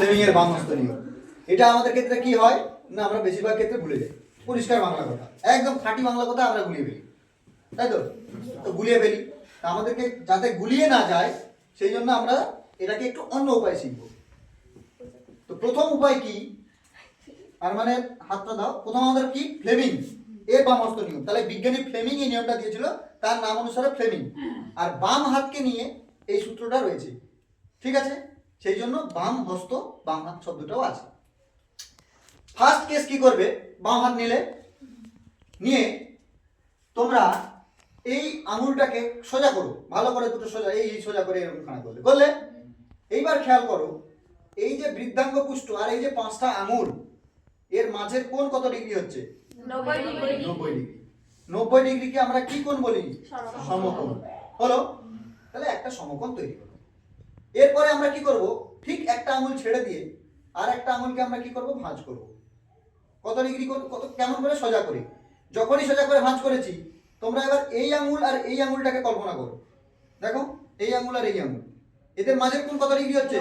Fleming এর বাম হস্ত নিয়ম এটা আমাদের ক্ষেত্রে কি হয়? না, আমরা বেশিরভাগ ক্ষেত্রে ভুলে যাই। পরিষ্কার বাংলা কথা। একদম খাঁটি বাংলা কথা আমরা গুলিয়ে ফেলি। তাই তো? তো গুলিয়ে ফেলি। আমাদেরকে যাতে গুলিয়ে না যায়, সেই জন্য আমরা এটাকে একটু অন্য উপায় শিখব। তো প্রথম উপায় কি? আর মানে হাতটা দাও। প্রথম আমাদের কি? ফ্লেমিং এর বাম হস্ত নিয়ম। তাহলে বিজ্ঞানী ফ্লেমিং এই নিয়মটা দিয়েছিল। তার নাম অনুসারে ফ্লেমিং আর বাম হাতকে নিয়ে এই সূত্রটা রয়েছে। ঠিক আছে? সেই জন্য বাম হস্ত বাম হাত শব্দটাও আছে। ফার্স্ট কেস কি করবে? বাম হাত নিলে। নিয়ে তোমরা এই আঙুলটাকে সোজা করো। ভালো করে দুটো সোজা এই সোজা করে এরকম খানা করলে করলে? এইবার খেয়াল করো এই যে বৃদ্ধাঙ্গ পুষ্ট আর এই যে পাঁচটা আঙুল এর মাঝের কোন কত ডিগ্রি হচ্ছে? নব্বই ডিগ্রি। নব্বই ডিগ্রি। নব্বই ডিগ্রিকে আমরা কি কোণ বলি? সমকোণ। হলো? তাহলে একটা সমকোণ তৈরি হলো এরপরে আমরা কি করব? ঠিক একটা আঙুল ছেড়ে দিয়ে আর একটা আঙুলকে আমরা কি করব? ভাঁজ করব। কত ডিগ্রি কত কেমন করে? সোজা করি। যখনই সোজা করে ভাঁজ করেছি তোমরা এবার এই আঙুল আর এই আঙুলটাকে কল্পনা করো। দেখো এই আঙুল আর এই আঙুল। এদের মাঝের কোন কত ডিগ্রি হচ্ছে?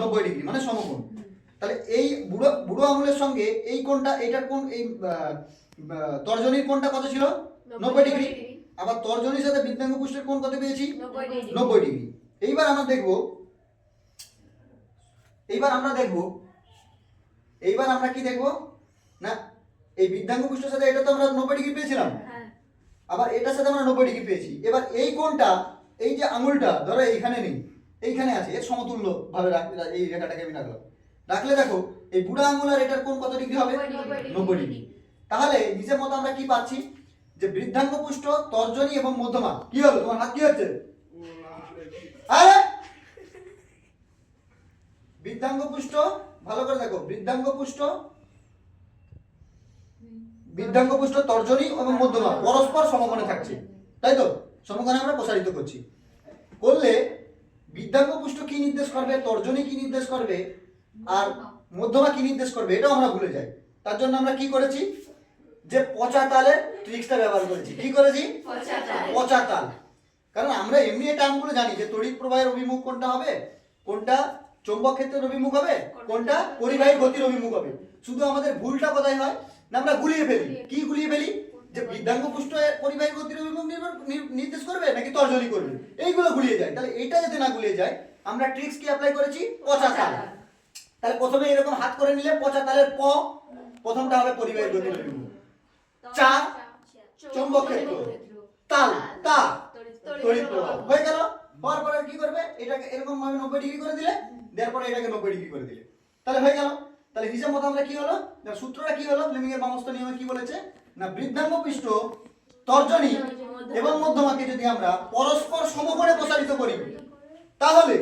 নব্বই ডিগ্রি। মানে সমকোণ। তাহলে এই বুড়ো বুড়ো আঙুলের সঙ্গে এই কোণটা এইটার কোণ এই তর্জনীর কোণটা কত ছিল? নব্বই ডিগ্রি আবার তর্জনীর সাথে বৃদ্ধাঙ্গ পুষ্টের কোণ কত পেয়েছি? নব্বই ডিগ্রি এইবার আমরা দেখব এইবার আমরা দেখব এইবার আমরা কি দেখব? না এই বৃদ্ধাঙ্গ পুষ্টের সাথে এটা তো আমরা নব্বই ডিগ্রি পেয়েছিলাম। হ্যাঁ। আবার এটার সাথে আমরা নব্বই ডিগ্রি পেয়েছি। এবার এই কোণটা এই যে আঙুলটা ধরো এইখানে নেই এইখানে আছে এর সমতুল্য ভাবে রাখ- এই রেখাটাকে আমি রাখলাম। রাখলে দেখো এই বুড়া আঙুল আর এটার কোণ কত ডিগ্রি হবে। নব্বই ডিগ্রি। তাহলে নিজের মতো আমরা কি পাচ্ছি? যে বৃদ্ধাঙ্গ পুষ্ট তর্জনী এবং মধ্যমা। কি হলো তোমার হাত কি হচ্ছে? আরে! বৃদ্ধাঙ্গ পুষ্ট ভালো করে দেখো বৃদ্ধাঙ্গ পুষ্ট বৃদ্ধাঙ্গ পুষ্ট তর্জনী এবং মধ্যমা পরস্পর সমকোণে থাকছে তাই তো? সমকোণে আমরা প্রসারিত করছি। করলে বৃদ্ধাঙ্গ পুষ্ট কি নির্দেশ করবে তর্জনী কি নির্দেশ করবে আর মধ্যমা কি নির্দেশ করবে এটাও আমরা ভুলে যাই। তার জন্য আমরা কি করেছি? যে পচা তালের ট্রিক্সটা ব্যবহার করেছি। কি করেছি? পচা তাল। কারণ আমরা এমনি এই টার্মগুলো জানি যে তড়িৎ প্রবাহের অভিমুখ কোনটা হবে? কোনটা চৌম্বক ক্ষেত্রের অভিমুখ হবে? কোনটা পরিবাহী গতির অভিমুখ হবে? শুধু আমাদের ভুলটা কোথায় হয়? না আমরা গুলিয়ে ফেলি। কি গুলিয়ে ফেলি? যে বৃদ্ধাঙ্গ পুষ্ট পরিবাহী গতির অভিমুখ নির্দেশ করবে নাকি তর্জনী করবে? এইগুলো গুলিয়ে যায়। তাহলে এটা যাতে না গুলিয়ে যায় আমরা ট্রিক্স কি অ্যাপ্লাই করেছি? পচা তাল। তাহলে প্রথমে এরকম হাত করে নিলে পচা তালের প প্রথমটা হবে পরিবাহী গতির অভিমুখ। চা চৌম্বক ক্ষেত্র। তাল তা তড়িৎ প্রবাহ হয়ে গেল হওয়ার পরে কি করবে এটাকে এরকম ভাবে নব্বই ডিগ্রি করে দিলে দেওয়ার পরে এটাকে নব্বই ডিগ্রি করে দিলে। তাহলে হয়ে গেল। তাহলে হিসাব মতো আমরা কি হলো? সূত্রটা কি হলো? ফ্লেমিং এর বামস্ত নিয়মে কি বলেছে? না বৃদ্ধাঙ্গ পৃষ্ঠ, তর্জনী এবং মধ্যমাকে যদি আমরা পরস্পর সমকোণে প্রসারিত করি, তাহলে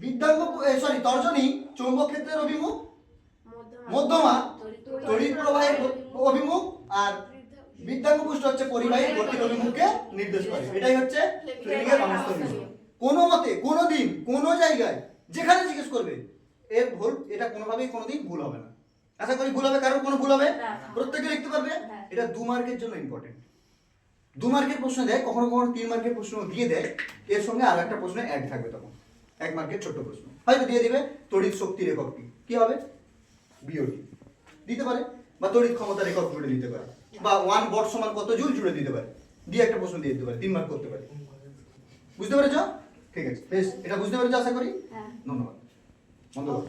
বৃদ্ধাঙ্গ সরি তর্জনী চৌম্বক ক্ষেত্রের অভিমুখ, মধ্যমা তড়িৎ প্রবাহের অভিমুখ, আর বৃদ্ধাঙ্গ পুষ্ট হচ্ছে পরিবাহী গতির অভিমুখকে নির্দেশ করে। এটাই হচ্ছে ফ্লেমিং এর বামস্ত নিয়ম। কোনো মতে কোনো দিন কোনো জায়গায় যেখানে জিজ্ঞেস করবে এর ভুল এটা কোনোভাবেই কোনোদিন ভুল হবে না। আশা করি ভুল হবে কারণ কোনো ভুল হবে। প্রত্যেকে লিখতে পারবে? হ্যাঁ। এটা দু মার্কের জন্য ইম্পর্টেন্ট দু মার্কের প্রশ্ন দেয় কখনো কখনো তিন মার্কের প্রশ্ন দিয়ে দেয় এর সঙ্গে আরও একটা প্রশ্ন অ্যাড থাকবে তখন। এক মার্কের ছোট্ট প্রশ্ন। হয়তো দিয়ে দিবে তড়িৎ শক্তির এককটি কি? হবে? বিওটি দিতে পারে বা তড়িৎ ক্ষমতার একক জুড়ে দিতে পারে। বা ওয়ান বট সমান কত জুল জুড়ে দিতে পারে। দিয়ে একটা প্রশ্ন দিয়ে দিতে পারে তিন মার্ক করতে পারে। বুঝতে পেরেছ? ঠিক আছে বেশ এটা বুঝতে পেরেছ আশা করি? হ্যাঁ। ধন্যবাদ। বন্ধ করো।